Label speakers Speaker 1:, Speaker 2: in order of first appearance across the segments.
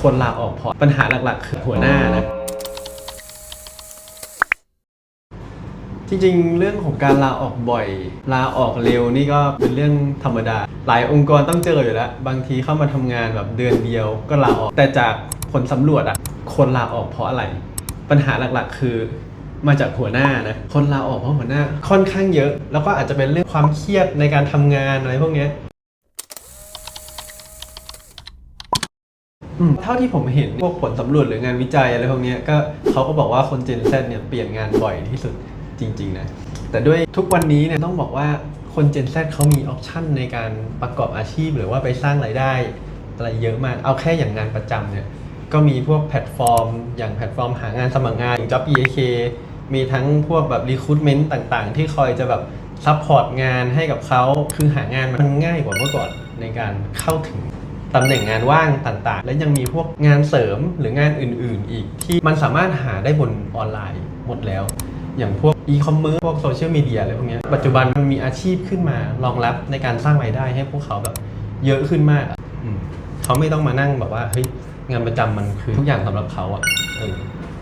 Speaker 1: คนลาออกเพราะปัญหาหลักๆ คือหัวหน้านะ จริงๆ เรื่องของการลาออกบ่อย ลาออกเร็วนี่ก็เป็นเรื่องธรรมดา หลายองค์กรต้องเจออยู่แล้ว บางทีเข้ามาทำงานแบบเดือนเดียวก็ลาออก แต่จากผลสำรวจอะคนลาออกเพราะอะไร ปัญหาหลักๆ คือมาจากหัวหน้านะ คนลาออกเพราะหัวหน้าค่อนข้างเยอะ แล้วก็อาจจะเป็นเรื่องความเครียดในการทำงานอะไรพวกนี้ย อืม เท่าที่ผมเห็นพวกผลสำรวจหรืองานวิจัยอะไรพวกนี้ก็เขาก็บอกว่าคน Gen Z เนี่ยเปลี่ยนงานบ่อยที่สุดจริง ๆ นะ แต่ด้วยทุกวันนี้เนี่ยต้องบอกว่าคน Gen Z เขามีออปชันในการประกอบอาชีพ หรือว่าไปสร้างรายได้อะไรเยอะมาก เอาแค่อย่างงานประจำเนี่ยก็มีพวกแพลตฟอร์ม อย่างแพลตฟอร์มหางานสมัครงานอย่าง Job EAK มีทั้งพวกแบบ recruitment ต่างๆ ที่คอยจะแบบซัพพอร์ตงานให้กับเขาคือหางานมันง่ายกว่าเมื่อก่อนในการเข้าถึง ตำแหน่งงานว่างต่างๆ และยังมีพวกงานเสริมหรืองานอื่น ๆ อีกที่มันสามารถหาได้บนออนไลน์หมดแล้ว อย่างพวกอีคอมเมิร์ซพวกโซเชียลมีเดียอะไรพวกนี้ปัจจุบันมันมีอาชีพขึ้นมารองรับในการสร้างรายได้ให้พวกเขาแบบเยอะขึ้นมากเขาไม่ต้องมานั่งแบบว่าเฮ้ยงานประจำมันคือทุกอย่างสำหรับเขาอะ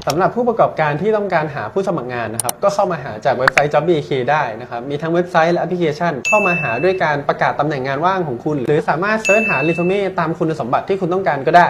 Speaker 1: สำหรับผู้ประกอบการที่ต้องการหาผู้สมัครงานนะครับก็เข้ามาหาจากเว็บไซต์ JobBK ได้นะครับมีทั้งเว็บไซต์และแอปพลิเคชัน เข้ามาหาด้วยการประกาศตำแหน่งงานว่างของคุณ หรือสามารถเสิร์ชหาเรซูเม่ตามคุณสมบัติที่คุณต้องการก็ได้